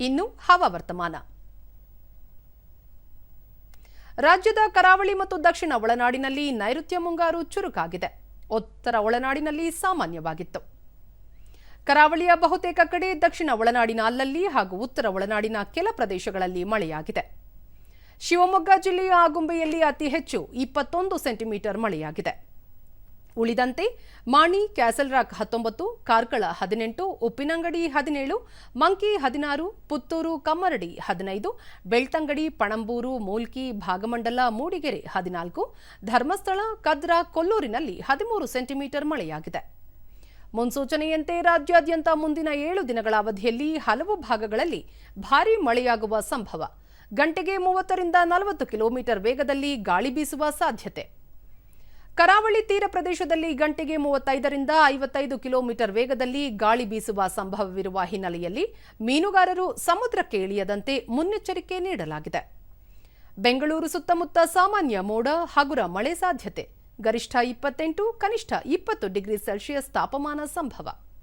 ಇನ್ನು ಹವಾವರ್ತಮಾನ ರಾಜ್ಯದ ಕರಾವಳಿ ಮತ್ತು ದಕ್ಷಿಣ ಒಳನಾಡಿನಲ್ಲಿ ನೈಋತ್ಯ ಮುಂಗಾರು ಚುರುಕಾಗಿದೆ. ಉತ್ತರ ಒಳನಾಡಿನಲ್ಲಿ ಸಾಮಾನ್ಯವಾಗಿತ್ತು. ಕರಾವಳಿಯ ಬಹುತೇಕ ಕಡೆ ದಕ್ಷಿಣ ಒಳನಾಡಿನ ಅಲ್ಲಲ್ಲಿ ಹಾಗೂ ಉತ್ತರ ಒಳನಾಡಿನ ಕೆಲ ಪ್ರದೇಶಗಳಲ್ಲಿ ಮಳೆಯಾಗಿದೆ. ಶಿವಮೊಗ್ಗ ಜಿಲ್ಲೆಯ ಆಗುಂಬೆಯಲ್ಲಿ ಅತಿ ಹೆಚ್ಚು ಇಪ್ಪತ್ತೊಂದು ಸೆಂಟಿಮೀಟರ್ ಮಳೆಯಾಗಿದೆ. ಉಳಿದಂತೆ ಮಾಣಿ ಕ್ಯಾಸಲ್ ರಾಕ್ ಹತ್ತೊಂಬತ್ತು, ಕಾರ್ಕಳ ಹದಿನೆಂಟು, ಉಪ್ಪಿನಂಗಡಿ ಹದಿನೇಳು, ಮಂಕಿ ಹದಿನಾರು, ಪುತ್ತೂರು ಕಮ್ಮರಡಿ ಹದಿನೈದು, ಬೆಳ್ತಂಗಡಿ ಪಣಂಬೂರು, ಮೂಲ್ಕಿ ಭಾಗಮಂಡಲ ಮೂಡಿಗೆರೆ ಹದಿನಾಲ್ಕು, ಧರ್ಮಸ್ಥಳ ಕದ್ರಾ ಕೊಲ್ಲೂರಿನಲ್ಲಿ ಹದಿಮೂರು ಸೆಂಟಿಮೀಟರ್ ಮಳೆಯಾಗಿದೆ. ಮುನ್ಸೂಚನೆಯಂತೆ ರಾಜ್ಯಾದ್ಯಂತ ಮುಂದಿನ ಏಳು ದಿನಗಳ ಅವಧಿಯಲ್ಲಿ ಹಲವು ಭಾಗಗಳಲ್ಲಿ ಭಾರೀ ಮಳೆಯಾಗುವ ಸಂಭವ. ಗಂಟೆಗೆ ಮೂವತ್ತರಿಂದ ನಲವತ್ತು ಕಿಲೋಮೀಟರ್ ವೇಗದಲ್ಲಿ ಗಾಳಿ ಬೀಸುವ ಸಾಧ್ಯತೆ. ಕರಾವಳಿ ತೀರ ಪ್ರದೇಶದಲ್ಲಿ ಗಂಟೆಗೆ ಮೂವತ್ತೈದರಿಂದ ಐವತ್ತೈದು ಕಿಲೋಮೀಟರ್ ವೇಗದಲ್ಲಿ ಗಾಳಿ ಬೀಸುವ ಸಂಭವವಿರುವ ಹಿನ್ನೆಲೆಯಲ್ಲಿ ಮೀನುಗಾರರು ಸಮುದ್ರಕ್ಕೆ ಇಳಿಯದಂತೆ ಮುನ್ನೆಚ್ಚರಿಕೆ ನೀಡಲಾಗಿದೆ. ಬೆಂಗಳೂರು ಸುತ್ತಮುತ್ತ ಸಾಮಾನ್ಯ ಮೋಡ, ಹಗುರ ಮಳೆ ಸಾಧ್ಯತೆ. ಗರಿಷ್ಠ ಇಪ್ಪತ್ತೆಂಟು, ಕನಿಷ್ಠ ಇಪ್ಪತ್ತು ಡಿಗ್ರಿ ಸೆಲ್ಸಿಯಸ್ ತಾಪಮಾನ ಸಂಭವ.